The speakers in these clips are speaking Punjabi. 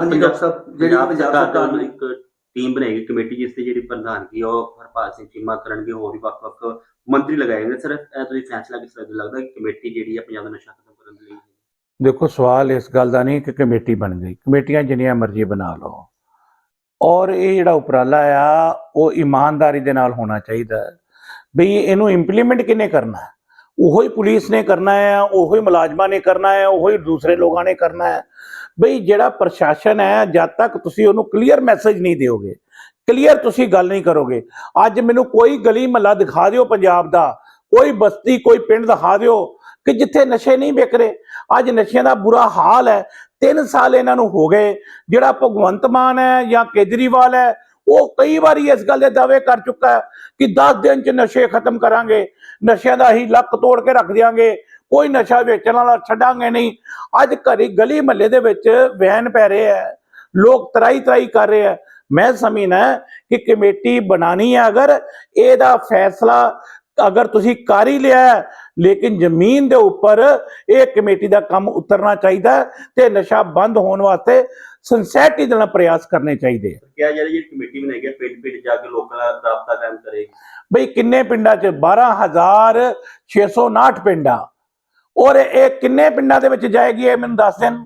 ਹਾਂਜੀ ਡਾਕਟਰ ਸਾਹਿਬ ਜਿਹੜੀ ਪੰਜਾਬ ਸਰਕਾਰ ਨੇ ਇੱਕ ਟੀਮ ਬਣਾਏਗੀ ਕਮੇਟੀ ਜਿਸ ਦੀ ਜਿਹੜੀ ਪ੍ਰਧਾਨਗੀ ਉਹ ਹਰਪਾਲ ਸਿੰਘ ਚੀਮਾ ਕਰਨਗੇ ਹੋਰ ਵੀ ਵੱਖ-ਵੱਖ ਮੰਤਰੀ ਲਗਾਏ ਗਏ ਸਰ ਇਹ ਤੁਸੀਂ ਫੈਸਲਾ ਕਿਸ ਤਰ੍ਹਾਂ ਲੱਗਦਾ ਕਿ ਕਮੇਟੀ ਜਿਹੜੀ ਆ ਪੰਜਾਬ ਦਾ ਨਸ਼ਾ ਖਤਮ ਕਰਨ ਦੇ ਲਈ? ਦੇਖੋ ਸਵਾਲ ਇਸ ਗੱਲ ਦਾ ਨਹੀਂ ਕਿ ਕਮੇਟੀ ਬਣ ਗਈ। ਕਮੇਟੀਆਂ ਜਿੰਨੀਆਂ ਮਰਜ਼ੀ ਬਣਾ ਲਓ। ਔਰ ਇਹ ਜਿਹੜਾ ਉਪਰਾਲਾ ਆ ਉਹ ਇਮਾਨਦਾਰੀ ਦੇ ਨਾਲ ਹੋਣਾ ਚਾਹੀਦਾ ਹੈ। ਬਈ ਇਹਨੂੰ ਇੰਪਲੀਮੈਂਟ ਕਿਨੇ ਕਰਨਾ ਹੈ? ਉਹੋ ਹੀ ਪੁਲਿਸ ਨੇ ਕਰਨਾ ਹੈ ਉਹੋ ਹੀ ਮੁਲਾਜ਼ਮਾਂ ਨੇ ਕਰਨਾ ਹੈ ਉਹੋ ਹੀ ਦੂਸਰੇ ਲੋਕਾਂ ਨੇ ਕਰਨਾ ਹੈ। ਬਈ ਜਿਹੜਾ ਪ੍ਰਸ਼ਾਸਨ ਹੈ, ਜਦ ਤੱਕ ਤੁਸੀਂ ਉਹਨੂੰ ਕਲੀਅਰ ਮੈਸੇਜ ਨਹੀਂ ਦਿਓਗੇ ਕਲੀਅਰ ਤੁਸੀਂ ਗੱਲ ਨਹੀਂ ਕਰੋਗੇ। ਅੱਜ ਮੈਨੂੰ ਕੋਈ ਗਲੀ ਮਹੱਲਾ ਦਿਖਾ ਦਿਓ ਪੰਜਾਬ ਦਾ, ਕੋਈ ਬਸਤੀ, ਕੋਈ ਪਿੰਡ ਦਿਖਾ ਦਿਓ ਕਿ ਜਿੱਥੇ ਨਸ਼ੇ ਨਹੀਂ ਵਿਕ ਰਹੇ। ਅੱਜ ਨਸ਼ਿਆਂ ਦਾ ਬੁਰਾ ਹਾਲ ਹੈ 3 ਸਾਲ ਇਹਨਾਂ ਨੂੰ ਹੋ ਗਏ। ਜਿਹੜਾ ਭਗਵੰਤ ਮਾਨ ਹੈ ਜਾਂ ਕੇਜਰੀਵਾਲ ਹੈ, ਉਹ ਕਈ ਵਾਰੀ ਇਸ ਗੱਲ ਦੇ ਦਾਅਵੇ ਕਰ ਚੁੱਕਾ ਹੈ ਕਿ 10 ਦਿਨ ਚ ਨਸ਼ੇ ਖਤਮ ਕਰਾਂਗੇ, ਨਸ਼ਿਆਂ ਦਾ ਹੀ ਲੱਕ ਤੋੜ ਕੇ ਰੱਖ ਦਿਆਂਗੇ। ਕੋਈ ਨਸ਼ਾ ਵੇਚਣ ਵਾਲਾ ਛੱਡਾਂਗੇ ਨਹੀਂ। ਅੱਜ ਘਰੀ ਗਲੀ ਮਹੱਲੇ ਦੇ ਵਿੱਚ ਵੈਨ ਪੈ ਰਹੇ ਹੈ ਲੋਕ ਤਰਾਈ ਤਰਾਈ ਕਰ ਰਹੇ ਹੈ ਮੈਂ ਸਮਝਣਾ ਕਿ ਕਮੇਟੀ ਬਣਾਣੀ ਹੈ ਅਗਰ। ਇਹਦਾ ਫੈਸਲਾ ਅਗਰ ਤੁਸੀਂ ਕਰ ਹੀ ਲਿਆ ਲੇਕਿਨ ਜ਼ਮੀਨ ਦੇ ਉੱਪਰ ਇਹ ਕਮੇਟੀ ਦਾ ਕੰਮ ਉਤਰਨਾ ਚਾਹੀਦਾ ਤੇ ਨਸ਼ਾ ਬੰਦ ਹੋਣ ਵਾਸਤੇ ਸਿੰਸੈਰਿਟੀ ਦੇ ਨਾਲ ਪ੍ਰਯਾਸ ਕਰਨੇ ਚਾਹੀਦੇ ਕਿਹਾ ਜਾ ਰਿਹਾ ਕਮੇਟੀ ਬਣਾਈ ਗਈ ਪਿੰਡ ਪਿੰਡ ਜਾ ਕੇ ਲੋਕਾਂ ਨਾਲ ਰਾਬਤਾ ਕਾਇਮ ਕਰੇਗੀ। ਬਈ ਕਿੰਨੇ ਪਿੰਡਾਂ 'ਚ? 12659 ਪਿੰਡਾਂ। ਔਰ ਇਹ ਕਿੰਨੇ ਪਿੰਡਾਂ ਦੇ ਵਿੱਚ ਜਾਏਗੀ ਇਹ ਮੈਨੂੰ ਦੱਸ ਦੇਣ।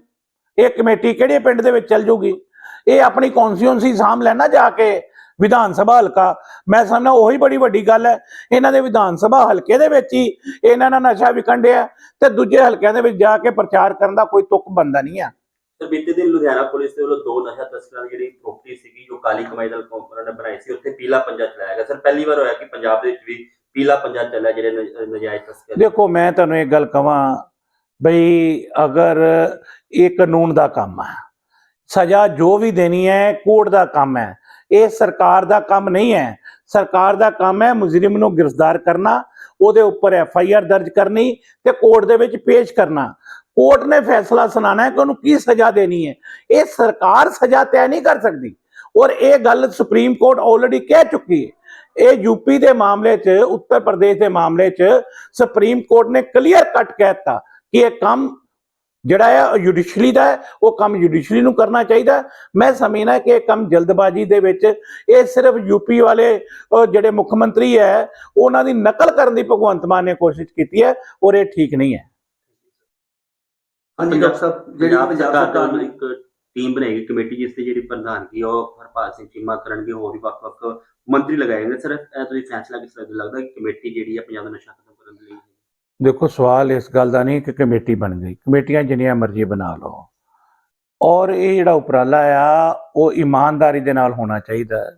ਇਹ ਕਮੇਟੀ ਕਿਹੜੇ ਪਿੰਡ ਦੇ ਵਿੱਚ ਚੱਲ ਜੂਗੀ? ਇਹ ਆਪਣੀ ਕੌਨਸਟੀਟਿਊਂਸੀ ਸਾਂਭ ਲੈਣਾ ਜਾ ਕੇ ਵਿਧਾਨ ਸਭਾ ਹਲਕਾ। ਮੈਂ ਸਮਝਦਾ ਉਹੀ ਬੜੀ ਵੱਡੀ ਗੱਲ ਹੈ। ਇਹਨਾਂ ਦੇ ਵਿਧਾਨ ਸਭਾ ਹਲਕੇ ਦੇ ਵਿੱਚ ਹੀ ਇਹਨਾਂ ਨਾਲ ਨਸ਼ਾ ਵਿਕਣ ਡਿਆ ਤੇ ਦੂਜੇ ਹਲਕਿਆਂ ਦੇ ਵਿੱਚ ਜਾ ਕੇ ਪ੍ਰਚਾਰ ਕਰਨ ਦਾ ਕੋਈ ਤੁਕ ਬੰਦਾ ਨਹੀਂ ਆ। ਬੀਤੇ ਦਿਨ ਲੁਧਿਆਣਾ ਪੁਲਿਸ ਦੇ ਵੱਲੋਂ ਦੋ ਨਸ਼ਾ ਤਸਕਰਾਂ ਦੀ ਜਿਹੜੀ ਪ੍ਰੋਪਰਟੀ ਸੀਗੀ, ਜੋ ਕਾਲੀ ਕਮਾਈ ਦਾ ਕੰਪਨੀ ਨੇ ਬਣਾਈ ਸੀ, ਉੱਥੇ ਪੀਲਾ ਪੰਜਾ ਚਲਾਇਆ ਗਿਆ। ਸਰ, ਪਹਿਲੀ ਵਾਰ ਹੋਇਆ ਕਿ ਪੰਜਾਬ ਦੇ ਵਿੱਚ ਵੀ ਪੀਲਾ ਪੰਜਾ ਚੱਲਿਆ ਜਿਹੜੇ ਨਜ- ਨਜਾਇਜ਼ ਤਸਕਰ ਦੇਖੋ, ਮੈਂ ਤੁਹਾਨੂੰ ਇੱਕ ਗੱਲ ਕਵਾਂ ਬਈ ਅਗਰ ਇਹ ਕਾਨੂੰਨ ਦਾ ਕੰਮ ਹੈ ਸਜ਼ਾ ਜੋ ਵੀ ਦੇਣੀ ਹੈ, ਕੋਰਟ ਦਾ ਕੰਮ ਹੈ। ਇਹ ਸਰਕਾਰ ਦਾ ਕੰਮ ਨਹੀਂ ਹੈ। ਸਰਕਾਰ ਦਾ ਕੰਮ ਹੈ ਮੁਜਰਮ ਨੂੰ ਗ੍ਰਿਫਤਾਰ ਕਰਨਾ, ਉਹਦੇ ਉੱਪਰ ਐਫ ਆਈ ਆਰ ਦਰਜ ਕਰਨੀ ਤੇ ਕੋਰਟ ਦੇ ਵਿੱਚ ਪੇਸ਼ ਕਰਨਾ। ਕੋਰਟ ਨੇ ਫੈਸਲਾ ਸੁਣਾਣਾ ਹੈ ਕਿ ਉਹਨੂੰ ਕੀ ਸਜ਼ਾ ਦੇਣੀ ਹੈ। ਇਹ ਸਰਕਾਰ ਸਜ਼ਾ ਤੈਅ ਨਹੀਂ ਕਰ ਸਕਦੀ। ਔਰ ਇਹ ਗੱਲ ਸੁਪਰੀਮ ਕੋਰਟ ਆਲਰੇਡੀ ਕਹਿ ਚੁੱਕੀ ਹੈ। ਇਹ ਯੂਪੀ ਦੇ ਮਾਮਲੇ 'ਚ ਉੱਤਰ ਪ੍ਰਦੇਸ਼ ਦੇ ਮਾਮਲੇ 'ਚ ਸੁਪਰੀਮ ਕੋਰਟ ਨੇ ਕਲੀਅਰ ਕੱਟ ਕਹਿਤਾ ਕਿ ਇਹ ਕੰਮ ਜਿਹੜਾ ਹੈ ਜੁਡੀਸ਼ਰੀ ਦਾ ਹੈ ਉਹ ਕੰਮ ਜੁਡੀਸ਼ਰੀ ਨੂੰ ਕਰਨਾ ਚਾਹੀਦਾ। ਮੈਂ ਸਮਝਣਾ ਕਿ ਇਹ ਕੰਮ ਜਲਦਬਾਜ਼ੀ ਦੇ ਵਿੱਚ ਇਹ ਸਿਰਫ ਯੂਪੀ ਵਾਲੇ ਜਿਹੜੇ ਮੁੱਖ ਮੰਤਰੀ ਹੈ ਉਹਨਾਂ ਦੀ ਨਕਲ ਕਰਨ ਦੀ ਭਗਵੰਤ ਮਾਨ ਨੇ ਕੋਸ਼ਿਸ਼ ਕੀਤੀ ਹੈ ਔਰ ਇਹ ਠੀਕ ਨਹੀਂ ਹੈ ਹਾਂਜੀ ਡਾਕਟਰ ਸਾਹਿਬ ਜਿਹੜੀ ਪੰਜਾਬ ਪੰਜਾਬ ਸਰਕਾਰ ਸਰਕਾਰ ਵੱਲੋਂ ਨੇ ਇੱਕ ਟੀਮ ਬਣਾਏਗੀ ਕਮੇਟੀ ਜਿਸ ਦੀ ਜਿਹੜੀ ਪ੍ਰਧਾਨਗੀ ਉਹ ਹਰਪਾਲ ਸਿੰਘ ਚੀਮਾ ਕਰਨਗੇ ਹੋਰ ਵੀ ਵੱਖ-ਵੱਖ ਮੰਤਰੀ ਲਗਾਏ ਗਏ ਸਰ, ਇਹ ਤੁਸੀਂ ਫੈਸਲਾ ਕਿਸ ਤਰ੍ਹਾਂ ਦਾ ਲੱਗਦਾ ਕਿ ਕਮੇਟੀ ਜਿਹੜੀ ਆ ਪੰਜਾਬ ਦਾ ਨਸ਼ਾ ਖਤਮ ਕਰਨ ਦੇ ਲਈ? ਦੇਖੋ, ਸਵਾਲ ਇਸ ਗੱਲ ਦਾ ਨਹੀਂ ਕਿ ਕਮੇਟੀ ਬਣ ਗਈ। ਕਮੇਟੀਆਂ ਜਿੰਨੀਆਂ ਮਰਜ਼ੀ ਬਣਾ ਲਓ। ਔਰ ਇਹ ਜਿਹੜਾ ਉਪਰਾਲਾ ਆ, ਉਹ ਇਮਾਨਦਾਰੀ ਦੇ ਨਾਲ ਹੋਣਾ ਚਾਹੀਦਾ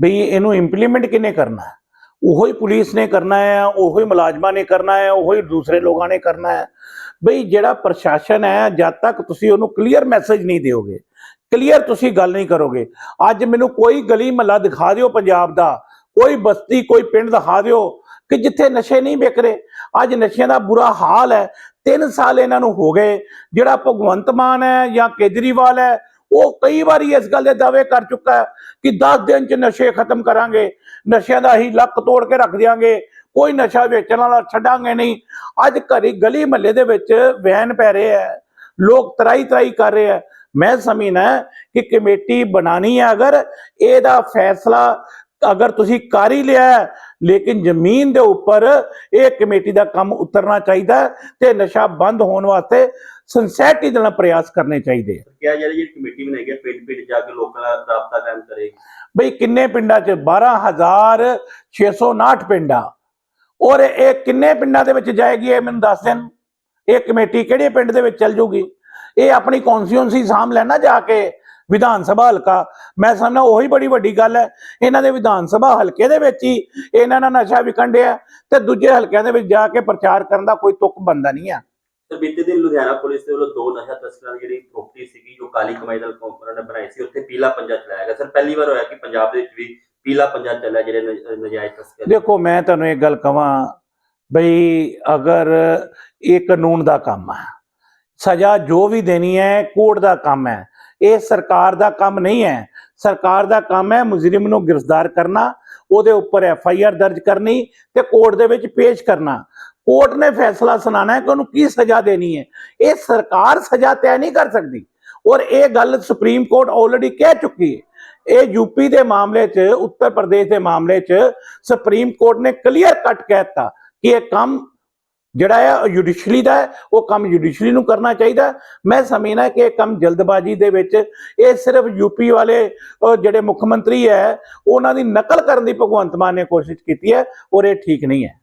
ਬਈ ਇਹਨੂੰ ਇੰਪਲੀਮੈਂਟ ਕਿਨੇ ਕਰਨਾ ਹੈ? ਉਹੋ ਹੀ ਪੁਲਿਸ ਨੇ ਕਰਨਾ ਹੈ, ਉਹੋ ਹੀ ਮੁਲਾਜ਼ਮਾਂ ਨੇ ਕਰਨਾ ਹੈ, ਉਹੋ ਹੀ ਦੂਸਰੇ ਲੋਕਾਂ ਨੇ ਕਰਨਾ ਹੈ। ਬਈ ਜਿਹੜਾ ਪ੍ਰਸ਼ਾਸਨ ਹੈ, ਜਦ ਤੱਕ ਤੁਸੀਂ ਉਹਨੂੰ ਕਲੀਅਰ ਮੈਸੇਜ ਨਹੀਂ ਦਿਓਗੇ ਕਲੀਅਰ ਤੁਸੀਂ ਗੱਲ ਨਹੀਂ ਕਰੋਗੇ। ਅੱਜ ਮੈਨੂੰ ਕੋਈ ਗਲੀ ਮਹੱਲਾ ਦਿਖਾ ਦਿਓ ਪੰਜਾਬ ਦਾ। ਕੋਈ ਬਸਤੀ, ਕੋਈ ਪਿੰਡ ਦਿਖਾ ਦਿਓ ਕਿ ਜਿੱਥੇ ਨਸ਼ੇ ਨਹੀਂ ਵਿਕ ਰਹੇ। ਅੱਜ ਨਸ਼ਿਆਂ ਦਾ ਬੁਰਾ ਹਾਲ ਹੈ। 3 ਸਾਲ ਇਹਨਾਂ ਨੂੰ ਹੋ ਗਏ। ਜਿਹੜਾ ਭਗਵੰਤ ਮਾਨ ਹੈ ਜਾਂ ਕੇਜਰੀਵਾਲ ਹੈ, ਉਹ ਕਈ ਵਾਰੀ ਇਸ ਗੱਲ ਦੇ ਦਾਅਵੇ ਕਰ ਚੁੱਕਾ ਹੈ ਕਿ 10 ਦਿਨ ਚ ਨਸ਼ੇ ਖਤਮ ਕਰਾਂਗੇ। ਨਸ਼ਿਆਂ ਦਾ ਹੀ ਲੱਕ ਤੋੜ ਕੇ ਰੱਖ ਦਿਆਂਗੇ। ਕੋਈ ਨਸ਼ਾ ਵੇਚਣ ਵਾਲਾ ਛੱਡਾਂਗੇ ਨਹੀਂ। ਅੱਜ ਘਰੀ ਗਲੀ ਮਹੱਲੇ ਦੇ ਵਿੱਚ ਵੈਨ ਪੈ ਰਹੇ ਹੈ। ਲੋਕ ਤਰਾਈ ਤਰਾਈ ਕਰ ਰਹੇ ਹੈ। ਮੈਂ ਸਮਝਣਾ ਕਿ ਕਮੇਟੀ ਬਣਾਣੀ ਹੈ ਅਗਰ ਇਹਦਾ ਫੈਸਲਾ ਅਗਰ ਤੁਸੀਂ ਕਰ ਹੀ ਲਿਆ ਲੇਕਿਨ ਜ਼ਮੀਨ ਦੇ ਉੱਪਰ ਇਹ ਕਮੇਟੀ ਦਾ ਕੰਮ ਉਤਰਨਾ ਚਾਹੀਦਾ ਤੇ ਨਸ਼ਾ ਬੰਦ ਹੋਣ ਵਾਸਤੇ ਸਿੰਸੈਰਿਟੀ ਦੇ ਨਾਲ ਪ੍ਰਯਾਸ ਕਰਨੇ ਚਾਹੀਦੇ ਹੈ ਕਿਹਾ ਜਾ ਜਿਹੜੀ ਕਮੇਟੀ ਬਣਾਈ ਗਈ ਪਿੰਡ ਪਿੰਡ ਜਾ ਕੇ ਲੋਕਾਂ ਨਾਲ ਰਾਬਤਾ ਕਾਇਮ ਕਰੇਗੀ ਬਈ ਕਿੰਨੇ ਪਿੰਡਾਂ 'ਚ 12659 ਪਿੰਡਾਂ ਔਰ ਇਹ ਕਿੰਨੇ ਪਿੰਡਾਂ ਦੇ ਵਿੱਚ ਜਾਏਗੀ ਇਹ ਮੈਨੂੰ ਦੱਸ ਦੇਣ। ਇਹ ਕਮੇਟੀ ਕਿਹੜੇ ਪਿੰਡ ਦੇ ਵਿੱਚ ਚੱਲ ਜੂਗੀ? ਇਹ ਆਪਣੀ ਕੌਨਸਟੀਟਿਊਂਸੀ ਸਾਂਭ ਲੈਣਾ ਜਾ ਕੇ ਵਿਧਾਨ ਸਭਾ ਹਲਕਾ। ਮੈਂ ਸਮਝਦਾ ਉਹੀ ਬੜੀ ਵੱਡੀ ਗੱਲ ਹੈ ਇਹਨਾਂ ਦੇ ਵਿਧਾਨ ਸਭਾ ਹਲਕੇ ਦੇ ਵਿੱਚ ਹੀ ਇਹਨਾਂ ਨਾਲ ਨਸ਼ਾ ਵਿਕਣ ਡਿਆ ਤੇ ਦੂਜੇ ਹਲਕਿਆਂ ਦੇ ਵਿੱਚ ਜਾ ਕੇ ਪ੍ਰਚਾਰ ਕਰਨ ਦਾ ਕੋਈ ਤੁਕ ਬੰਦਾ ਨਹੀਂ ਆ ਬੀਤੇ ਦਿਨ ਲੁਧਿਆਣਾ ਪੁਲਿਸ ਦੇ ਵੱਲੋਂ ਦੋ ਨਸ਼ਾ ਤਸਕਰਾਂ ਦੀ ਜਿਹੜੀ ਪ੍ਰੋਪਰਟੀ ਸੀਗੀ ਜੋ ਕਾਲੀ ਕਮਾਈ ਦਾ ਕੰਪਨੀ ਨੇ ਬਣਾਈ ਸੀ ਉੱਥੇ ਪੀਲਾ ਪੰਜਾ ਚਲਾਇਆ ਗਿਆ। ਸਰ ਪਹਿਲੀ ਵਾਰ ਹੋਇਆ ਕਿ ਪੰਜਾਬ ਦੇ ਵਿੱਚ ਵੀ ਪੀਲਾ ਪੰਜਾ ਚੱਲਿਆ ਜਿਹੜੇ ਨਜ- ਨਜਾਇਜ਼ ਤਸਕਰ ਦੇਖੋ ਮੈਂ ਤੁਹਾਨੂੰ ਇੱਕ ਗੱਲ ਕਵਾਂ ਬਈ ਅਗਰ ਇਹ ਕਾਨੂੰਨ ਦਾ ਕੰਮ ਹੈ ਸਜ਼ਾ ਜੋ ਵੀ ਦੇਣੀ ਹੈ, ਕੋਰਟ ਦਾ ਕੰਮ ਹੈ। ਇਹ ਸਰਕਾਰ ਦਾ ਕੰਮ ਨਹੀਂ ਹੈ। ਸਰਕਾਰ ਦਾ ਕੰਮ ਹੈ ਮੁਜਰਮ ਨੂੰ ਗ੍ਰਿਫਤਾਰ ਕਰਨਾ, ਉਹਦੇ ਉੱਪਰ ਐਫ ਆਈ ਆਰ ਦਰਜ ਕਰਨੀ ਤੇ ਕੋਰਟ ਦੇ ਵਿੱਚ ਪੇਸ਼ ਕਰਨਾ। ਕੋਰਟ ਨੇ ਫੈਸਲਾ ਸੁਣਾਣਾ ਹੈ ਕਿ ਉਹਨੂੰ ਕੀ ਸਜ਼ਾ ਦੇਣੀ ਹੈ। ਇਹ ਸਰਕਾਰ ਸਜ਼ਾ ਤੈਅ ਨਹੀਂ ਕਰ ਸਕਦੀ। ਔਰ ਇਹ ਗੱਲ ਸੁਪਰੀਮ ਕੋਰਟ ਆਲਰੇਡੀ ਕਹਿ ਚੁੱਕੀ ਹੈ। ਇਹ ਯੂਪੀ ਦੇ ਮਾਮਲੇ 'ਚ, ਉੱਤਰ ਪ੍ਰਦੇਸ਼ ਦੇ ਮਾਮਲੇ 'ਚ ਸੁਪਰੀਮ ਕੋਰਟ ਨੇ ਕਲੀਅਰ ਕੱਟ ਕਹਿਤਾ ਕਿ ਇਹ ਕੰਮ ਜਿਹੜਾ ਹੈ ਜੁਡੀਸ਼ਰੀ ਦਾ ਉਹ ਕੰਮ ਜੁਡੀਸ਼ਰੀ ਨੂੰ ਕਰਨਾ ਚਾਹੀਦਾ ਮੈਂ ਸਮਝਣਾ ਕਿ ਇਹ ਕੰਮ ਜਲਦਬਾਜ਼ੀ ਦੇ ਵਿੱਚ ਇਹ ਸਿਰਫ ਯੂਪੀ ਵਾਲੇ ਜਿਹੜੇ ਮੁੱਖ ਮੰਤਰੀ ਹੈ, ਉਹਨਾਂ ਦੀ ਨਕਲ ਕਰਨ ਦੀ ਭਗਵੰਤ ਮਾਨ ਨੇ ਕੋਸ਼ਿਸ਼ ਕੀਤੀ ਹੈ, ਔਰ ਇਹ ਠੀਕ ਨਹੀਂ ਹੈ।